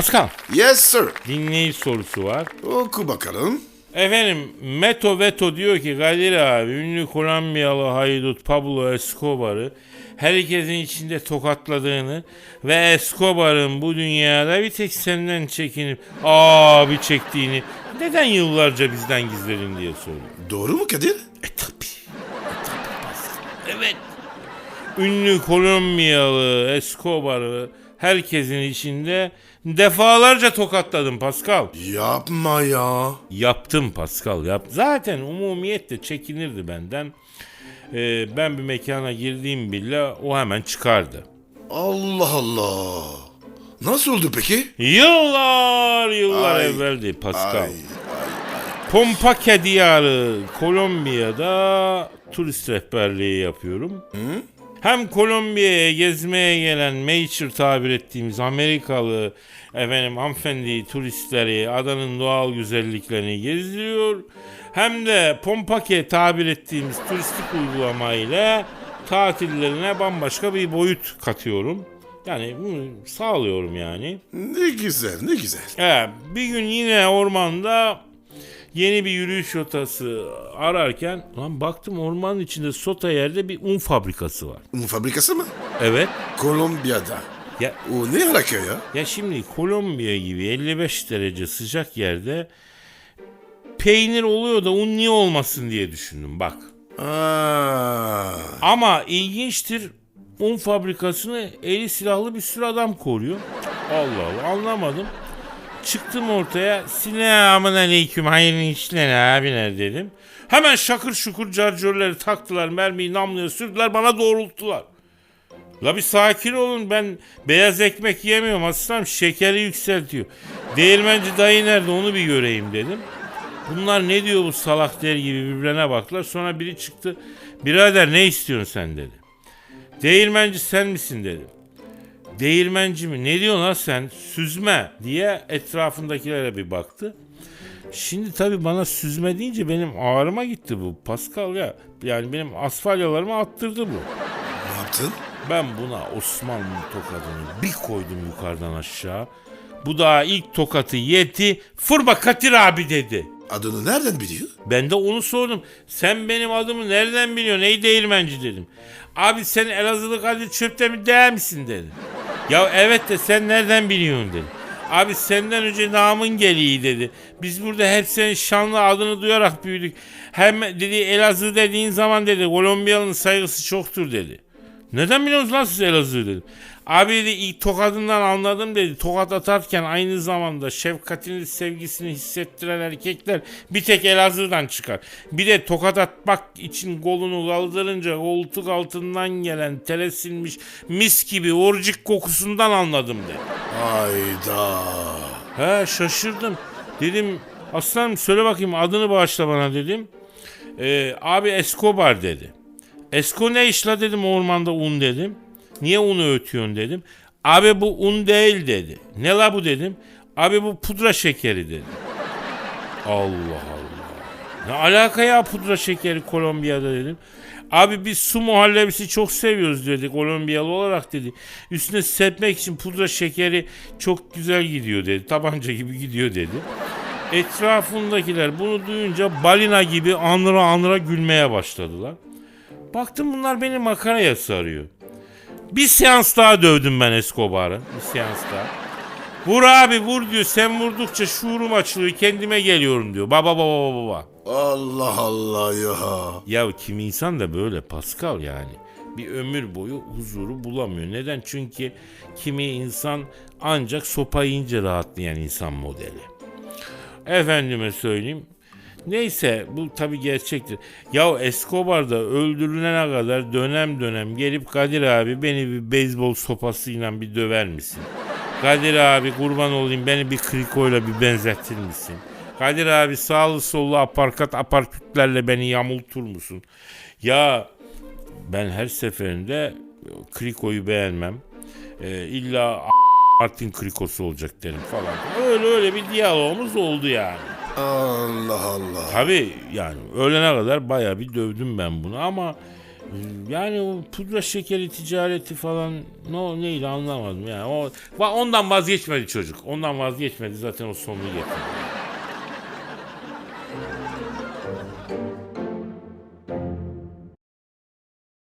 Pascal, Yes sir. dinleyici sorusu var. Oku bakalım. Efendim Meto Veto diyor ki Kadir abi ünlü Kolombiyalı haydut Pablo Escobar'ı herkesin içinde tokatladığını ve Escobar'ın bu dünyada bir tek senden çekinip abi çektiğini neden yıllarca bizden gizledin diye soruyor. Doğru mu Kadir? E tabi. E. Evet. Ünlü Kolombiyalı Escobar'ı herkesin içinde defalarca tokatladım Pascal. Yapma ya. Yaptım Pascal yap. Zaten umumiyette çekinirdi benden. Ee, ben bir mekana girdiğim bile o hemen çıkardı. Allah Allah. Nasıl oldu peki? Yıllar yıllar Ay, evveldi Pascal. Ay, Pompaque diyarı Kolombiya'da turist rehberliği yapıyorum. Hem Kolombiya'ya gezmeye gelen Major tabir ettiğimiz Amerikalı efendim hanımefendi turistleri adanın doğal güzelliklerini gezdiriyor. Hem de Pompake tabir ettiğimiz turistik uygulamayla tatillerine bambaşka bir boyut katıyorum. Yani bunu sağlıyorum yani. ne güzel ne güzel. Evet, bir gün yine ormanda yeni bir yürüyüş rotası ararken lan baktım ormanın içinde sota yerde bir un fabrikası var. Un fabrikası mı? Evet. Kolombiya'da. Ya O ne alaka ya? ya şimdi Kolombiya gibi 55 derece sıcak yerde peynir oluyor da un niye olmasın diye düşündüm bak. Aa, Ama ilginçtir un fabrikasını eli silahlı bir sürü adam koruyor. Allah Allah anlamadım. Çıktım ortaya selamun aleyküm hayırlı işler abiler dedim. Hemen şakır şukur carcörleri taktılar mermiyi namluya sürdüler bana doğrulttular. La bir sakin olun ben beyaz ekmek yemiyorum aslanım şekeri yükseltiyor. Değirmenci dayı nerede onu bir göreyim dedim. Bunlar ne diyor bu salak der gibi birbirine baktılar. Sonra biri çıktı. Birader ne istiyorsun sen dedi. Değirmenci sen misin dedim. Değirmenci mi? Ne diyorsun lan sen? Süzme diye etrafındakilere bir baktı. Şimdi tabii bana süzme deyince benim ağrıma gitti bu. Pascal ya. Yani benim asfalyalarımı attırdı bu. ne yaptın? Ben buna Osmanlı tokadını bir koydum yukarıdan aşağı. Bu daha ilk tokatı yedi. Fırba Katir abi dedi. Adını nereden biliyor? Ben de onu sordum. Sen benim adımı nereden biliyorsun ey değirmenci dedim. Abi sen Elazığlı Kadir Çöp'te mi değil misin dedi. Ya evet de sen nereden biliyorsun dedi. Abi senden önce namın geliği dedi. Biz burada hep senin şanlı adını duyarak büyüdük. Hem dedi Elazığ dediğin zaman dedi Kolombiyalı'nın saygısı çoktur dedi. Neden biliyorsunuz lan siz Elazığ dedim. Abi dedi ilk tokadından anladım dedi. Tokat atarken aynı zamanda şefkatini, sevgisini hissettiren erkekler bir tek Elazığ'dan çıkar. Bir de tokat atmak için kolunu kaldırınca koltuk altından gelen tele silmiş mis gibi orcik kokusundan anladım dedi. Hayda. He şaşırdım. Dedim aslanım söyle bakayım adını bağışla bana dedim. Ee, abi Escobar dedi. Esko ne işla dedim ormanda un dedim. Niye unu ötüyorsun dedim. Abi bu un değil dedi. Ne la bu dedim. Abi bu pudra şekeri dedi. Allah Allah. Ne alaka ya pudra şekeri Kolombiya'da dedim. Abi biz su muhallebisi çok seviyoruz dedi Kolombiyalı olarak dedi. Üstüne sepmek için pudra şekeri çok güzel gidiyor dedi. Tabanca gibi gidiyor dedi. Etrafındakiler bunu duyunca balina gibi anıra anıra gülmeye başladılar. Baktım bunlar beni makaraya sarıyor. Bir seans daha dövdüm ben Escobar'ı. Bir seans daha. Vur abi vur diyor. Sen vurdukça şuurum açılıyor. Kendime geliyorum diyor. Baba baba baba baba. Allah Allah ya. Ya kimi insan da böyle Pascal yani. Bir ömür boyu huzuru bulamıyor. Neden? Çünkü kimi insan ancak sopa yiyince rahatlayan insan modeli. Efendime söyleyeyim. Neyse bu tabi gerçektir. Ya Escobar da öldürülene kadar dönem dönem gelip Kadir abi beni bir beyzbol sopasıyla bir döver misin? Kadir abi kurban olayım beni bir krikoyla bir benzetir misin? Kadir abi sağlı sollu aparkat aparkütlerle beni yamultur musun? Ya ben her seferinde krikoyu beğenmem. Ee, illa Martin krikosu olacak derim falan. Öyle öyle bir diyalogumuz oldu yani. Allah Allah. Tabii yani öğlene kadar bayağı bir dövdüm ben bunu ama Yani o pudra şekeri ticareti falan ne o neydi anlamadım yani. O ondan vazgeçmedi çocuk. Ondan vazgeçmedi zaten o sonunu getirdi.